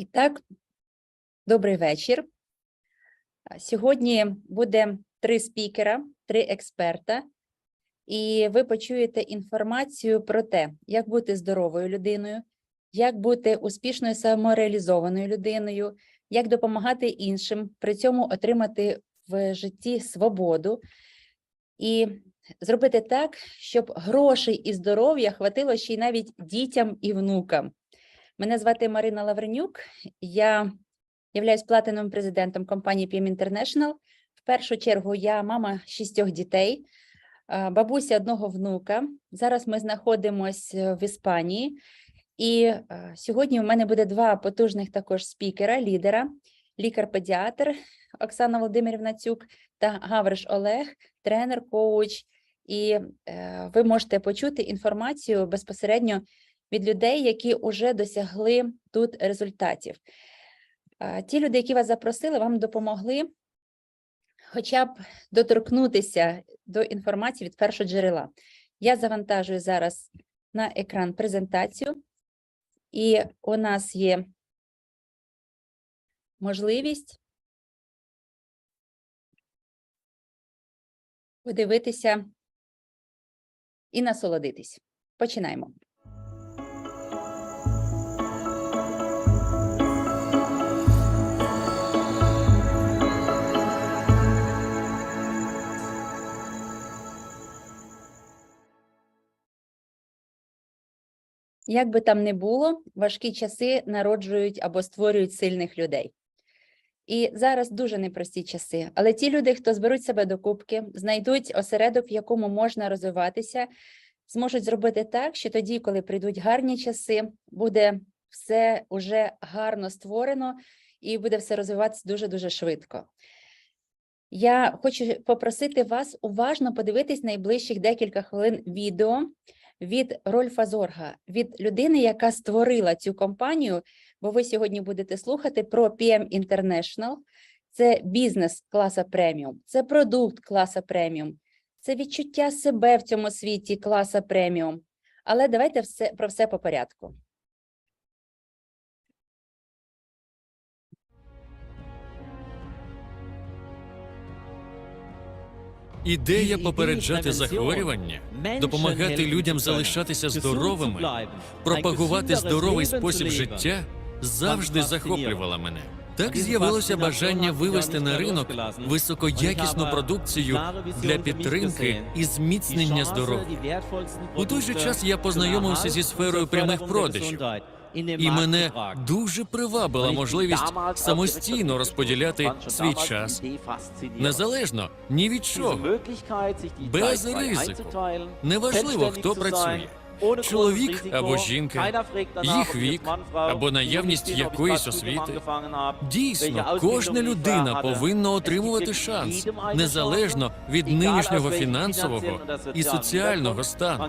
І так, добрий вечір. Сьогодні буде три спікера, три експерта, і ви почуєте інформацію про те, як бути здоровою людиною, як бути успішною самореалізованою людиною, як допомагати іншим, при цьому отримати в житті свободу і зробити так, щоб грошей і здоров'я хватило ще й навіть дітям і внукам. Мене звати Марина Лавренюк. Я являюсь платиновим президентом компанії PM International. В першу чергу я мама шістьох дітей, бабуся одного внука. Зараз ми знаходимося в Іспанії, і е, сьогодні у мене буде два потужних також спікера, лідера, лікар-педіатр Оксана Володимирівна Цюк та Гавриш Олег, тренер, коуч. І е, ви можете почути інформацію безпосередньо від людей, які вже досягли тут результатів. Ті люди, які вас запросили, вам допомогли хоча б доторкнутися до інформації від першого джерела. Я завантажую зараз на екран презентацію, і у нас є можливість подивитися і насолодитись. Починаємо. Як би там не було, важкі часи народжують або створюють сильних людей. І зараз дуже непрості часи. Але ті люди, хто зберуть себе до кубки, знайдуть осередок, в якому можна розвиватися, зможуть зробити так, що тоді, коли прийдуть гарні часи, буде все уже гарно створено і буде все розвиватися дуже дуже швидко. Я хочу попросити вас уважно подивитись найближчих декілька хвилин відео від Рольфа Зорга, від людини, яка створила цю компанію, бо ви сьогодні будете слухати про PM International. Це бізнес класа преміум, це продукт класа преміум, це відчуття себе в цьому світі класа преміум. Але давайте все про все по порядку. Ідея попереджати захворювання, допомагати людям залишатися здоровими, пропагувати здоровий спосіб життя завжди захоплювала мене. Так з'явилося бажання вивести на ринок високоякісну продукцію для підтримки і зміцнення здоров'я. У той же час я познайомився зі сферою прямих продажів. І мене дуже привабила можливість самостійно розподіляти свій час, незалежно ні від чого. без ризику. Неважливо, хто працює. Чоловік або жінка, їх вік або наявність якоїсь освіти. Дійсно, кожна людина повинна отримувати шанс незалежно від нинішнього фінансового і соціального стану.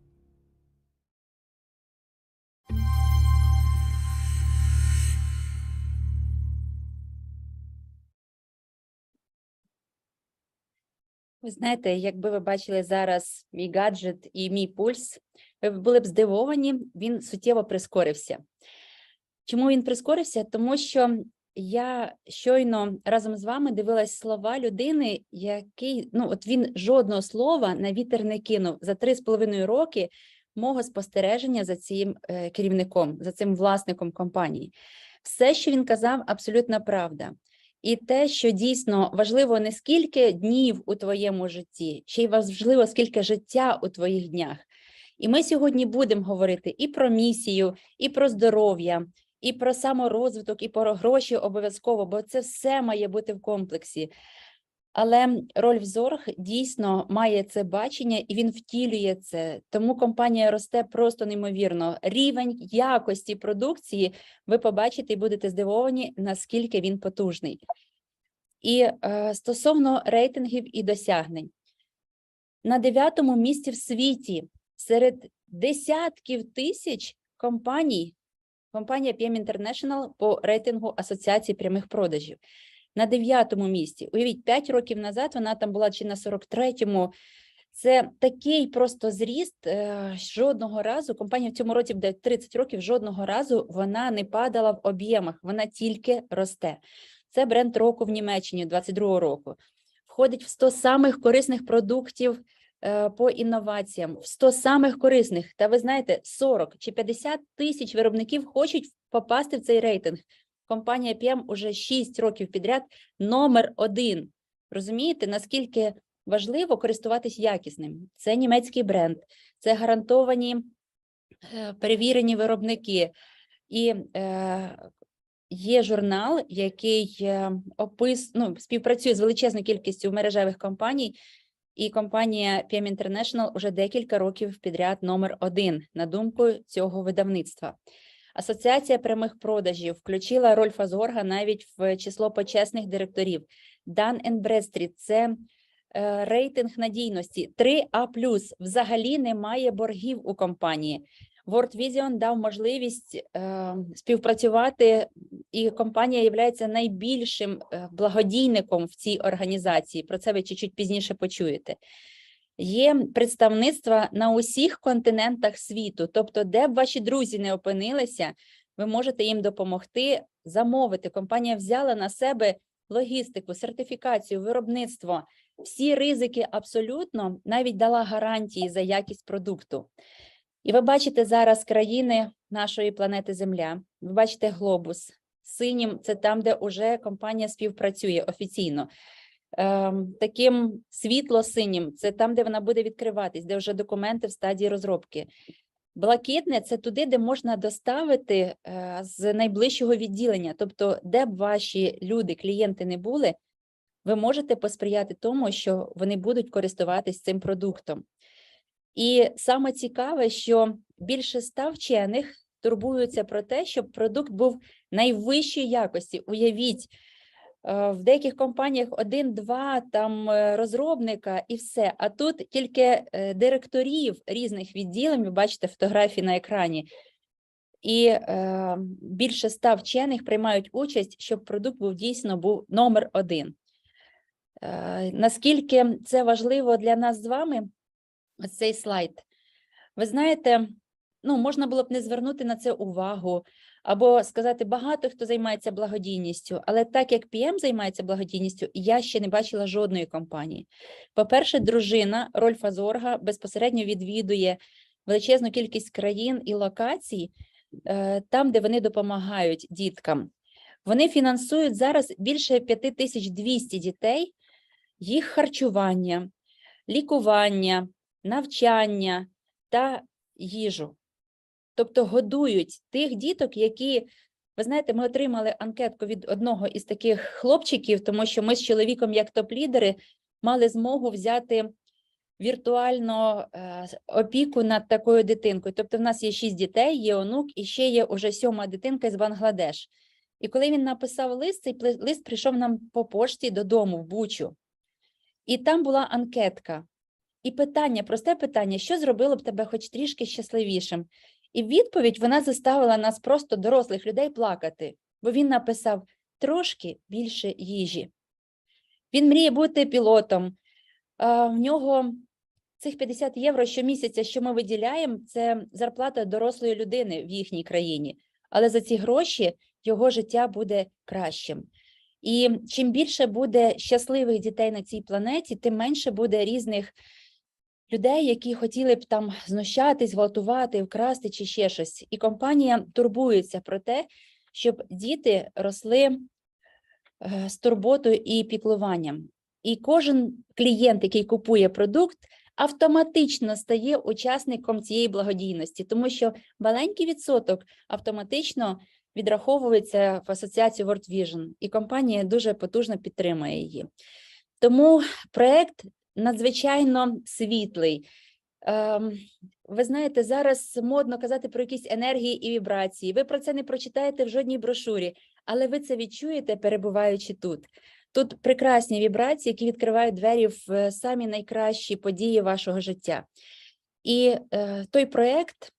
Ви знаєте, якби ви бачили зараз мій гаджет і мій пульс, ви були б здивовані, він суттєво прискорився. Чому він прискорився? Тому що я щойно разом з вами дивилась слова людини, який ну от він жодного слова на вітер не кинув за три з половиною роки мого спостереження за цим е, керівником, за цим власником компанії. Все, що він казав, абсолютно правда. І те, що дійсно важливо не скільки днів у твоєму житті, ще й важливо, скільки життя у твоїх днях. І ми сьогодні будемо говорити і про місію, і про здоров'я, і про саморозвиток, і про гроші обов'язково, бо це все має бути в комплексі. Але Рольф Зорг дійсно має це бачення і він втілює це. Тому компанія росте просто неймовірно. Рівень якості продукції ви побачите і будете здивовані, наскільки він потужний. І е, стосовно рейтингів і досягнень, на дев'ятому місці в світі серед десятків тисяч компаній, компанія PM International по рейтингу Асоціації прямих продажів. На дев'ятому місці. Уявіть, 5 років назад вона там була чи на 43-му. Це такий просто зріст. е, Жодного разу компанія в цьому році буде 30 років. Жодного разу вона не падала в об'ємах, вона тільки росте. Це бренд року в Німеччині 22 року. Входить в 100 самих корисних продуктів е, по інноваціям, в 100 самих корисних. Та ви знаєте, 40 чи 50 тисяч виробників хочуть попасти в цей рейтинг. Компанія PM уже 6 років підряд номер один. Розумієте, наскільки важливо користуватись якісним? Це німецький бренд, це гарантовані е, перевірені виробники. І е, є журнал, який е, опис, ну, співпрацює з величезною кількістю мережевих компаній, і компанія PM International уже декілька років підряд номер один, на думку цього видавництва. Асоціація прямих продажів включила Рольфа Зорга навіть в число почесних директорів. Дан Бредстріт – це е, рейтинг надійності 3А+. Взагалі немає боргів у компанії. World Vision дав можливість е, співпрацювати, і компанія є найбільшим е, благодійником в цій організації. Про це ви чуть-чуть пізніше почуєте. Є представництва на усіх континентах світу, тобто, де б ваші друзі не опинилися, ви можете їм допомогти замовити. Компанія взяла на себе логістику, сертифікацію, виробництво, всі ризики абсолютно навіть дала гарантії за якість продукту. І ви бачите зараз країни нашої планети Земля. Ви бачите глобус. Синім це там, де уже компанія співпрацює офіційно. Ем, Таким світло-синім це там, де вона буде відкриватись, де вже документи в стадії розробки. Блакитне це туди, де можна доставити е, з найближчого відділення. Тобто, де б ваші люди, клієнти не були, ви можете посприяти тому, що вони будуть користуватись цим продуктом. І саме цікаве, що більше ста вчених турбуються про те, щоб продукт був найвищої якості. Уявіть, в деяких компаніях один-два там е, розробника і все. А тут тільки е, директорів різних відділень, ви бачите фотографії на екрані. І е, більше ста вчених приймають участь, щоб продукт був дійсно був номер один. Е, наскільки це важливо для нас з вами? ось цей слайд. Ви знаєте, ну, можна було б не звернути на це увагу, або сказати, багато хто займається благодійністю, але так як PM займається благодійністю, я ще не бачила жодної компанії. По-перше, дружина Рольфа Зорга безпосередньо відвідує величезну кількість країн і локацій, е, там, де вони допомагають діткам. Вони фінансують зараз більше 5200 дітей, їх харчування, лікування, навчання та їжу. Тобто годують тих діток, які, ви знаєте, ми отримали анкетку від одного із таких хлопчиків, тому що ми з чоловіком, як топ-лідери, мали змогу взяти віртуально е, опіку над такою дитинкою. Тобто, в нас є шість дітей, є онук, і ще є уже сьома дитинка з Бангладеш. І коли він написав лист, цей лист прийшов нам по пошті додому в Бучу. І там була анкетка. І питання, просте питання, що зробило б тебе хоч трішки щасливішим? І відповідь вона заставила нас просто дорослих людей плакати, бо він написав трошки більше їжі. Він мріє бути пілотом. В нього цих 50 євро щомісяця, що ми виділяємо, це зарплата дорослої людини в їхній країні. Але за ці гроші його життя буде кращим. І чим більше буде щасливих дітей на цій планеті, тим менше буде різних людей, які хотіли б там знущатись, гвалтувати, вкрасти чи ще щось. І компанія турбується про те, щоб діти росли е, з турботою і піклуванням. І кожен клієнт, який купує продукт, автоматично стає учасником цієї благодійності, тому що маленький відсоток автоматично відраховується в асоціацію World Vision, і компанія дуже потужно підтримує її. Тому проект надзвичайно світлий. Ем, ви знаєте, зараз модно казати про якісь енергії і вібрації. Ви про це не прочитаєте в жодній брошурі, але ви це відчуєте, перебуваючи тут. Тут прекрасні вібрації, які відкривають двері в е, самі найкращі події вашого життя. І е, той проект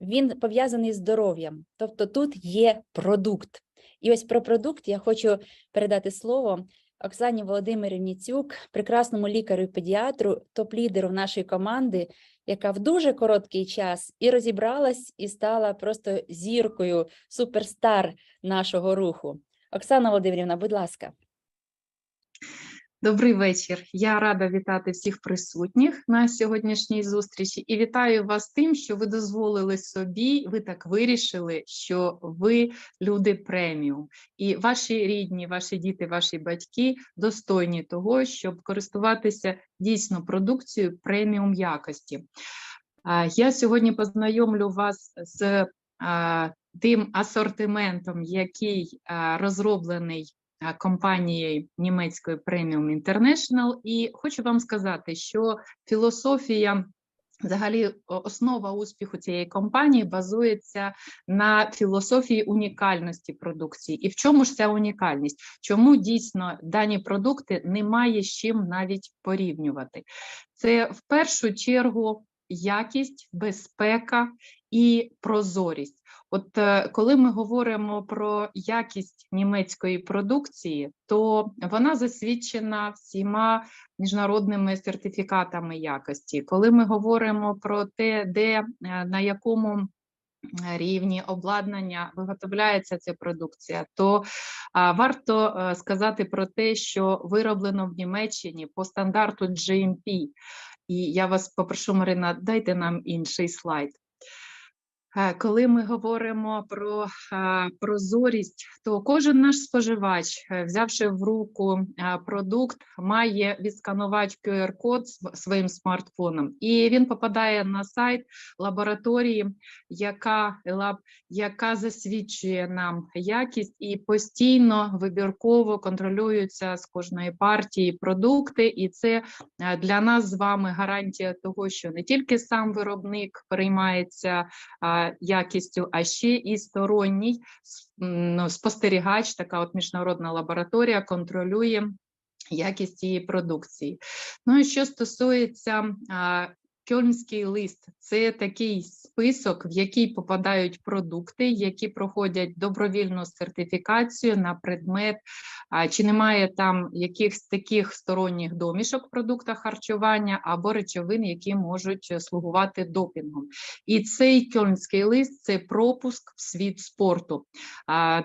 він пов'язаний з здоров'ям, тобто тут є продукт. І ось про продукт я хочу передати слово Оксані Володимирівні Цюк, прекрасному лікарю педіатру, топ-лідеру нашої команди, яка в дуже короткий час і розібралась, і стала просто зіркою, суперстар нашого руху. Оксана Володимирівна, будь ласка. Добрий вечір. Я рада вітати всіх присутніх на сьогоднішній зустрічі і вітаю вас тим, що ви дозволили собі, ви так вирішили, що ви люди преміум, і ваші рідні, ваші діти, ваші батьки достойні того, щоб користуватися дійсно продукцією преміум якості. Я сьогодні познайомлю вас з тим асортиментом, який розроблений а, компанією німецької Premium International. І хочу вам сказати, що філософія. Взагалі, основа успіху цієї компанії базується на філософії унікальності продукції. І в чому ж ця унікальність? Чому дійсно дані продукти немає з чим навіть порівнювати? Це в першу чергу якість, безпека і прозорість. От е, коли ми говоримо про якість німецької продукції, то вона засвідчена всіма міжнародними сертифікатами якості. Коли ми говоримо про те, де е, на якому рівні обладнання виготовляється ця продукція, то а, варто е, сказати про те, що вироблено в Німеччині по стандарту GMP. І я вас попрошу, Марина, дайте нам інший слайд. Е, Коли ми говоримо про е, прозорість, то кожен наш споживач, е, взявши в руку продукт, має відсканувати QR-код св- своїм смартфоном, і він попадає на сайт лабораторії, яка яка засвідчує нам якість і постійно вибірково контролюються з кожної партії продукти, і це для нас з вами гарантія того, що не тільки сам виробник переймається якістю, а ще і сторонній ну, спостерігач, така от міжнародна лабораторія контролює якість цієї продукції. Ну і що стосується Кьольнський лист це такий список, в який попадають продукти, які проходять добровільну сертифікацію на предмет, чи немає там якихось таких сторонніх домішок в продуктах харчування або речовин, які можуть слугувати допінгом. І цей кьольнський лист це пропуск в світ спорту.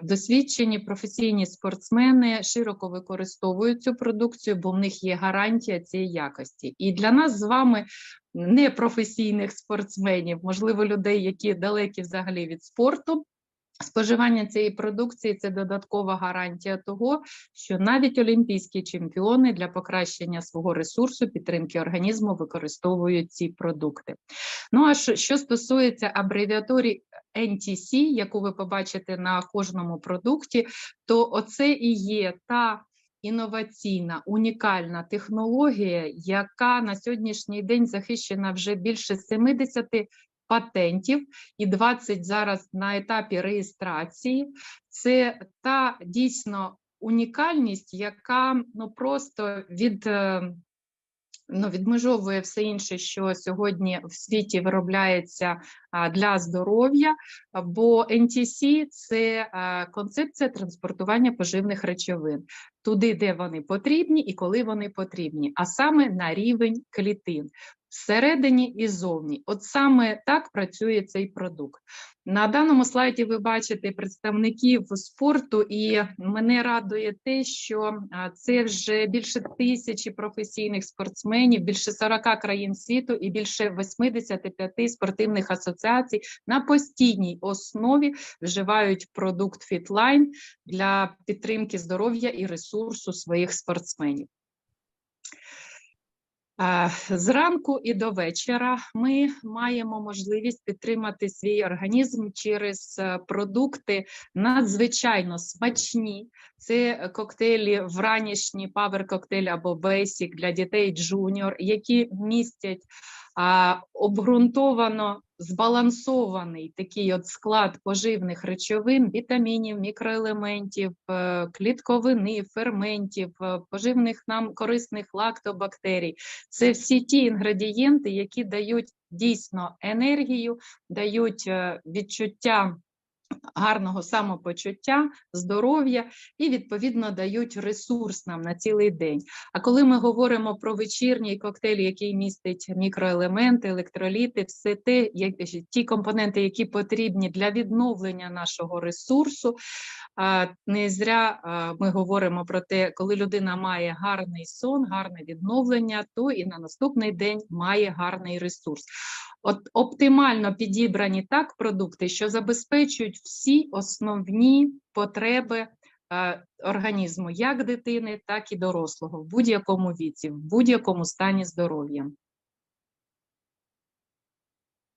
Досвідчені професійні спортсмени широко використовують цю продукцію, бо в них є гарантія цієї якості. І для нас з вами непрофесійних спортсменів, можливо, людей, які далекі взагалі від спорту. Споживання цієї продукції це додаткова гарантія того, що навіть олімпійські чемпіони для покращення свого ресурсу, підтримки організму використовують ці продукти. Ну а що, стосується абревіатури NTC, яку ви побачите на кожному продукті, то оце і є та інноваційна унікальна технологія, яка на сьогоднішній день захищена вже більше 70 патентів і 20 зараз на етапі реєстрації. Це та дійсно унікальність, яка ну просто від. е, Ну, відмежовує все інше, що сьогодні в світі виробляється для здоров'я. бо NTC – це е, концепція транспортування поживних речовин туди, де вони потрібні і коли вони потрібні, а саме на рівень клітин. Всередині і зовні, от саме так працює цей продукт. На даному слайді ви бачите представників спорту, і мене радує те, що це вже більше тисячі професійних спортсменів, більше 40 країн світу і більше 85 спортивних асоціацій на постійній основі вживають продукт FitLine для підтримки здоров'я і ресурсу своїх спортсменів. Зранку і до вечора ми маємо можливість підтримати свій організм через е, продукти надзвичайно смачні. Це коктейлі вранішні, павер коктейль або бейсік для дітей джуніор, які містять обґрунтовано збалансований такий от склад поживних речовин, вітамінів, мікроелементів, е, клітковини, ферментів, е, поживних нам корисних лактобактерій. Це всі ті інгредієнти, які дають дійсно енергію, дають е, відчуття гарного самопочуття, здоров'я і, відповідно, дають ресурс нам на цілий день. А коли ми говоримо про вечірній коктейль, який містить мікроелементи, електроліти, все те, як, ті компоненти, які потрібні для відновлення нашого ресурсу, не зря ми говоримо про те, коли людина має гарний сон, гарне відновлення, то і на наступний день має гарний ресурс. От оптимально підібрані так продукти, що забезпечують всі основні потреби е, організму, як дитини, так і дорослого, в будь-якому віці, в будь-якому стані здоров'я.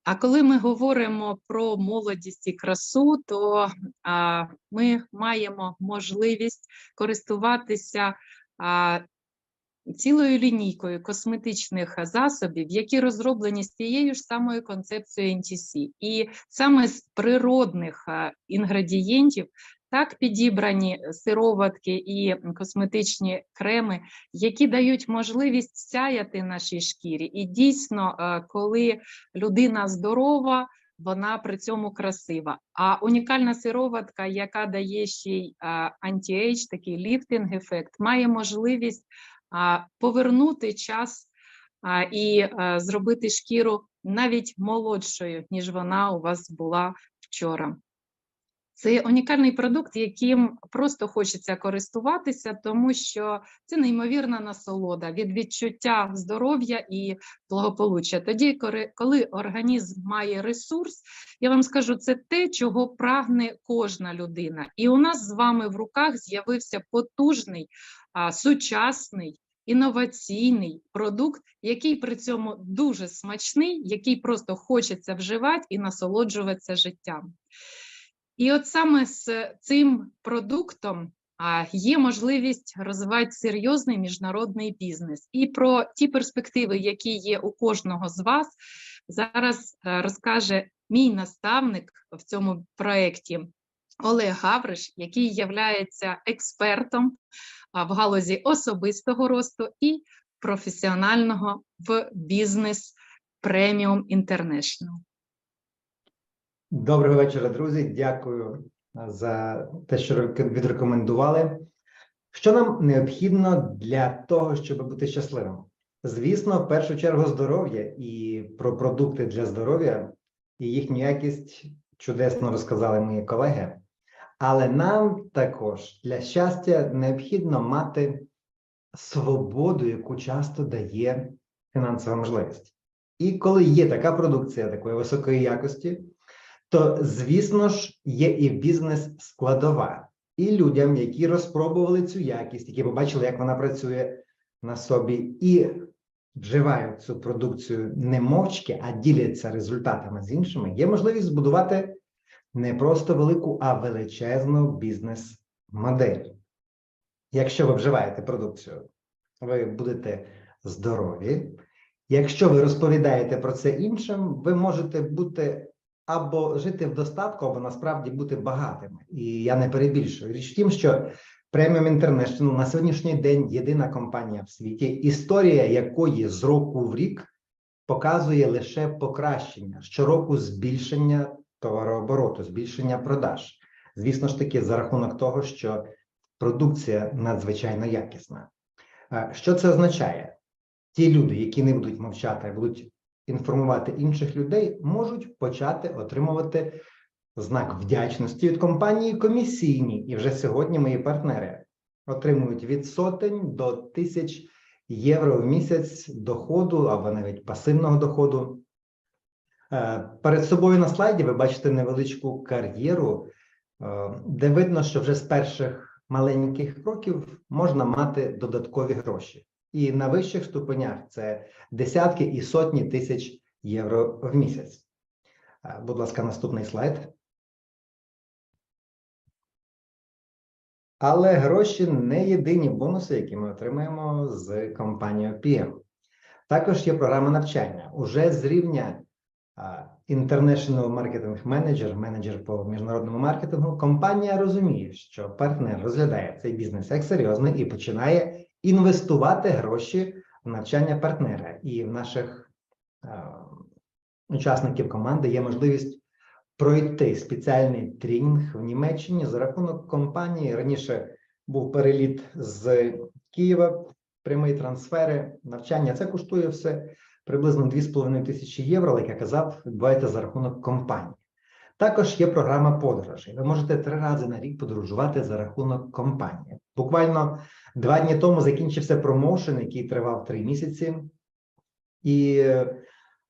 А коли ми говоримо про молодість і красу, то а, ми маємо можливість користуватися а, цілою лінійкою косметичних засобів, які розроблені з тією ж самою концепцією NTC. І саме з природних інгредієнтів так підібрані сироватки і косметичні креми, які дають можливість сяяти нашій шкірі. І дійсно, е, коли людина здорова, вона при цьому красива. А унікальна сироватка, яка дає ще й анті-ейдж, такий ліфтинг-ефект, має можливість повернути час і зробити шкіру навіть молодшою, ніж вона у вас була вчора. Це унікальний продукт, яким просто хочеться користуватися, тому що це неймовірна насолода від відчуття здоров'я і благополуччя. Тоді, коли- організм має ресурс, я вам скажу, це те, чого прагне кожна людина. І у нас з вами в руках з'явився потужний, сучасний. Інноваційний продукт, який при цьому дуже смачний, який просто хочеться вживати і насолоджуватися життям. І от саме з цим продуктом є можливість розвивати серйозний міжнародний бізнес. І про ті перспективи, які є у кожного з вас, зараз е, розкаже мій наставник в цьому проєкті Олег Гавриш, який є експертом в галузі особистого росту і професіонального в бізнес преміум International. Доброго вечора, друзі. Дякую за те, що відрекомендували. Що нам необхідно для того, щоб бути щасливим? Звісно, в першу чергу здоров'я і про продукти для здоров'я і їхню якість чудесно розказали мої колеги. Але нам також для щастя необхідно мати свободу, яку часто дає фінансова можливість. І коли є така продукція такої високої якості, то звісно ж є і бізнес складова. І людям, які розпробували цю якість, які побачили, як вона працює на собі, і вживають цю продукцію не мовчки, а діляться результатами з іншими, є можливість збудувати не просто велику, а величезну бізнес-модель. Якщо ви вживаєте продукцію, ви будете здорові. Якщо ви розповідаєте про це іншим, ви можете бути або жити в достатку, або насправді бути багатими. І я не перебільшую. Річ в тім, що Premium International на сьогоднішній день єдина компанія в світі, історія якої з року в рік показує лише покращення, щороку збільшення товарообороту, збільшення продаж. Звісно ж таки, за рахунок того, що продукція надзвичайно якісна. Що це означає? Ті люди, які не будуть мовчати, будуть інформувати інших людей, можуть почати отримувати знак вдячності від компанії комісійні. І вже сьогодні мої партнери отримують від сотень до тисяч євро в місяць доходу або навіть пасивного доходу. Е, Перед собою на слайді ви бачите невеличку кар'єру, е, де видно, що вже з перших маленьких кроків можна мати додаткові гроші. І на вищих ступенях це десятки і сотні тисяч євро в місяць. Е, Будь ласка, наступний слайд. Але гроші не єдині бонуси, які ми отримаємо з компанією PM. Також є програма навчання. Уже з рівня а, International Marketing Manager, менеджер по міжнародному маркетингу, компанія розуміє, що партнер розглядає цей бізнес як серйозний і починає інвестувати гроші в навчання партнера. І в наших а, учасників команди є можливість пройти спеціальний тренінг в Німеччині за рахунок компанії. Раніше був переліт з Києва, прямі трансфери, навчання. Це коштує все приблизно 2,5 тисячі євро, як я казав, відбувається за рахунок компанії. Також є програма подорожей. Ви можете три рази на рік подорожувати за рахунок компанії. Буквально два дні тому закінчився промоушен, який тривав три місяці, і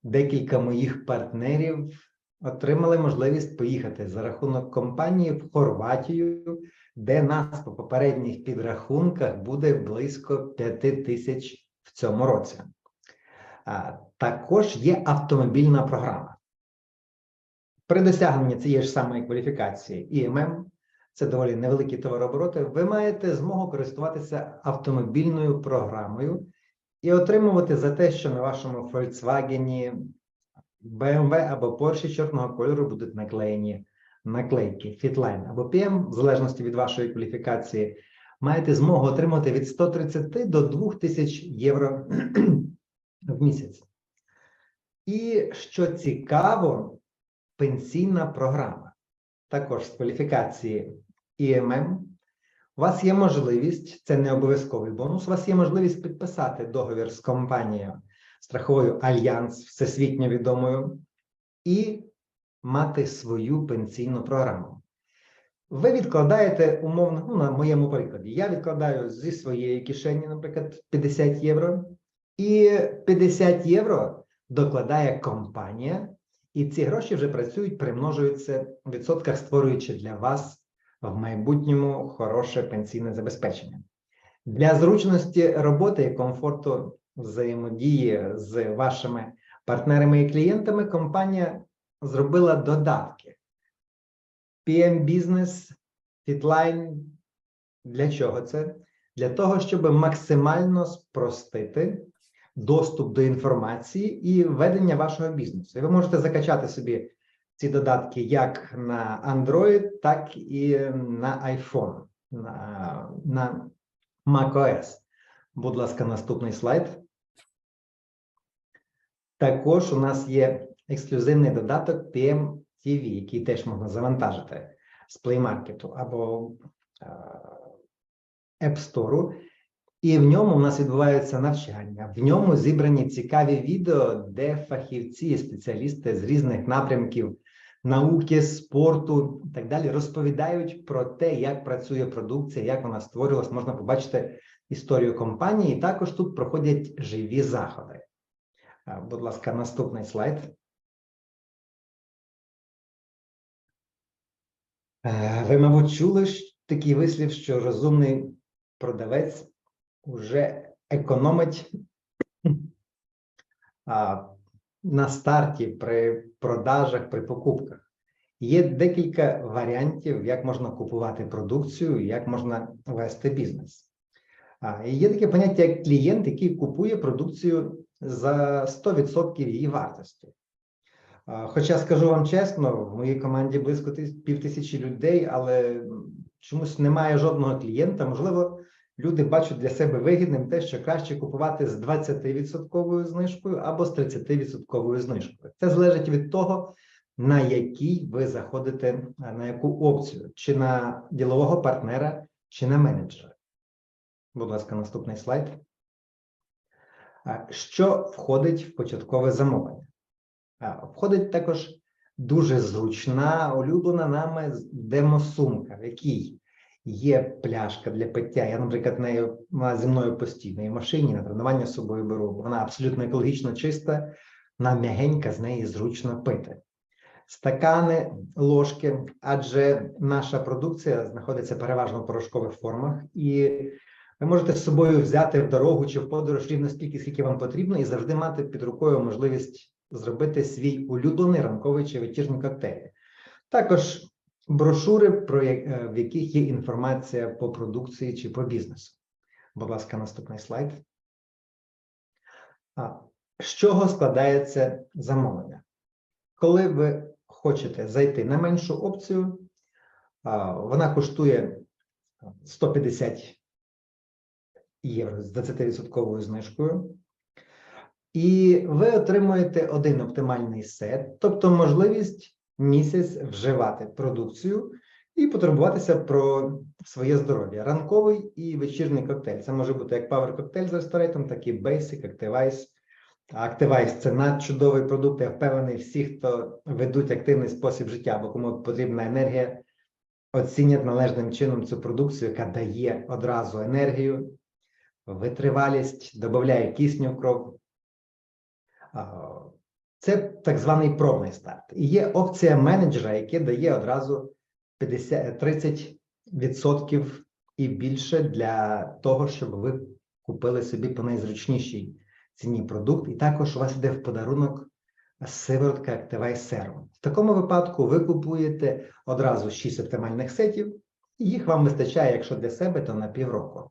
декілька моїх партнерів отримали можливість поїхати за рахунок компанії в Хорватію, де нас по попередніх підрахунках буде близько 5 тисяч в цьому році. Також є автомобільна програма. При досягненні цієї ж самої кваліфікації ІММ, це доволі невеликі товарообороти, ви маєте змогу користуватися автомобільною програмою і отримувати за те, що на вашому Volkswagen, BMW або Porsche чорного кольору будуть наклеєні наклейки Fitline або PM, в залежності від вашої кваліфікації, маєте змогу отримати від 130 до 2000 євро в місяць. І що цікаво, пенсійна програма. Також з кваліфікації ІММ. У вас є можливість, це не обов'язковий бонус, у вас є можливість підписати договір з компанією страховою Альянс, всесвітньо відомою, і мати свою пенсійну програму. Ви відкладаєте умовно, ну, на моєму прикладі, я відкладаю зі своєї кишені, наприклад, 50 євро, і 50 євро докладає компанія, і ці гроші вже працюють, примножуються в відсотках, створюючи для вас в майбутньому хороше пенсійне забезпечення. Для зручності роботи і комфорту взаємодії з вашими партнерами і клієнтами компанія зробила додатки. PM Business, Fitline. Для чого це? Для того, щоб максимально спростити доступ до інформації і ведення вашого бізнесу. І ви можете закачати собі ці додатки як на Android, так і на iPhone, на, на macOS. Будь ласка, наступний слайд. Також у нас є ексклюзивний додаток PM TV, який теж можна завантажити з Play Market або е, App Store. І в ньому у нас відбуваються навчання. В ньому зібрані цікаві відео, де фахівці і спеціалісти з різних напрямків науки, спорту і так далі розповідають про те, як працює продукція, як вона створювалась. Можна побачити історію компанії. І також тут проходять живі заходи. Будь ласка, наступний слайд. Е, Ви, мабуть, чули такий вислів, що розумний продавець уже економить на старті при продажах, при покупках. Є декілька варіантів, як можна купувати продукцію, як можна вести бізнес. Є таке поняття, як клієнт, який купує продукцію за 100% її вартості. Хоча скажу вам чесно, в моїй команді близько тис- півтисячі людей, але чомусь немає жодного клієнта. Можливо, люди бачать для себе вигідним те, що краще купувати з 20% знижкою або з 30% знижкою. Це залежить від того, на якій ви заходите на яку опцію, чи на ділового партнера, чи на менеджера. Будь ласка, наступний слайд. Що входить в початкове замовлення? Входить також дуже зручна, улюблена нами демосумка, в якій є пляшка для пиття. Я, наприклад, нею вона зі мною постійно і в машині на тренування з собою беру. Вона абсолютно екологічно чиста, вона м'ягенька, з неї зручно пити. Стакани, ложки, адже наша продукція знаходиться переважно в порошкових формах, і ви можете з собою взяти в дорогу чи в подорож рівно стільки, скільки вам потрібно, і завжди мати під рукою можливість зробити свій улюблений ранковий чи вечірній коктейль. Також брошури, про е, в яких є інформація по продукції чи по бізнесу. Будь ласка, наступний слайд. З чого складається замовлення? Коли ви хочете зайти на меншу опцію, вона коштує 150 євро з 20% знижкою. І ви отримуєте один оптимальний сет, тобто можливість місяць вживати продукцію і потурбуватися про своє здоров'я. Ранковий і вечірній коктейль. Це може бути як Power коктейль з ресторатом, так і Basic, Activize. Activize – це надчудовий продукт. Я впевнений, всі, хто ведуть активний спосіб життя або кому потрібна енергія, оцінять належним чином цю продукцію, яка дає одразу енергію, витривалість, додає кисню в кров. Це так званий пробний старт. І є опція менеджера, яка дає одразу 50, 30% і більше для того, щоб ви купили собі по найзручнішій ціні продукт. І також у вас йде в подарунок сиворотка Activise Serum. В такому випадку ви купуєте одразу 6 оптимальних сетів, і їх вам вистачає, якщо для себе, то на півроку.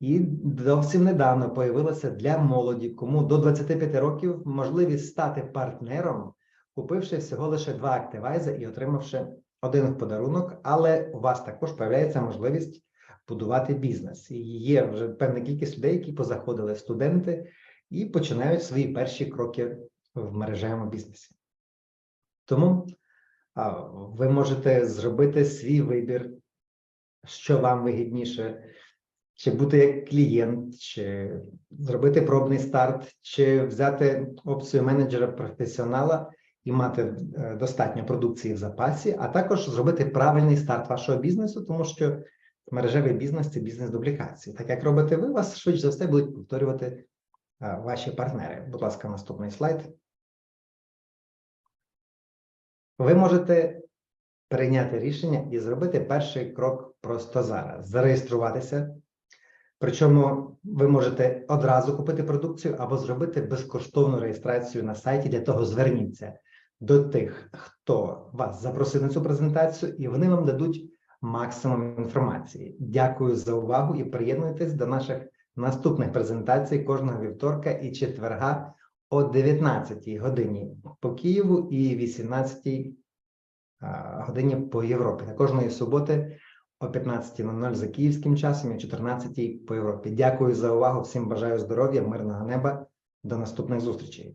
І зовсім недавно появилося для молоді, кому до 25 років можливість стати партнером, купивши всього лише два активайзи і отримавши один в подарунок, але у вас також появляється можливість будувати бізнес. І є вже певна кількість людей, які позаходили студенти і починають свої перші кроки в мережевому бізнесі. Тому ви можете зробити свій вибір, що вам вигідніше чи бути як клієнт, чи зробити пробний старт, чи взяти опцію менеджера професіонала і мати е, достатньо продукції в запасі, а також зробити правильний старт вашого бізнесу, тому що мережевий бізнес це бізнес дублікації. Так як робите ви, вас швидше за все будуть повторювати е, ваші партнери. Будь ласка, наступний слайд. Ви можете прийняти рішення і зробити перший крок просто зараз: зареєструватися. Причому ви можете одразу купити продукцію або зробити безкоштовну реєстрацію на сайті. Для того зверніться до тих, хто вас запросив на цю презентацію, і вони вам дадуть максимум інформації. Дякую за увагу і приєднуйтесь до наших наступних презентацій кожного вівторка і четверга о 19 годині по Києву і 18 а, годині по Європі. На кожної суботи о 15.00 за київським часом і о 14.00 по Європі. Дякую за увагу. Всім бажаю здоров'я, мирного неба. До наступних зустрічей.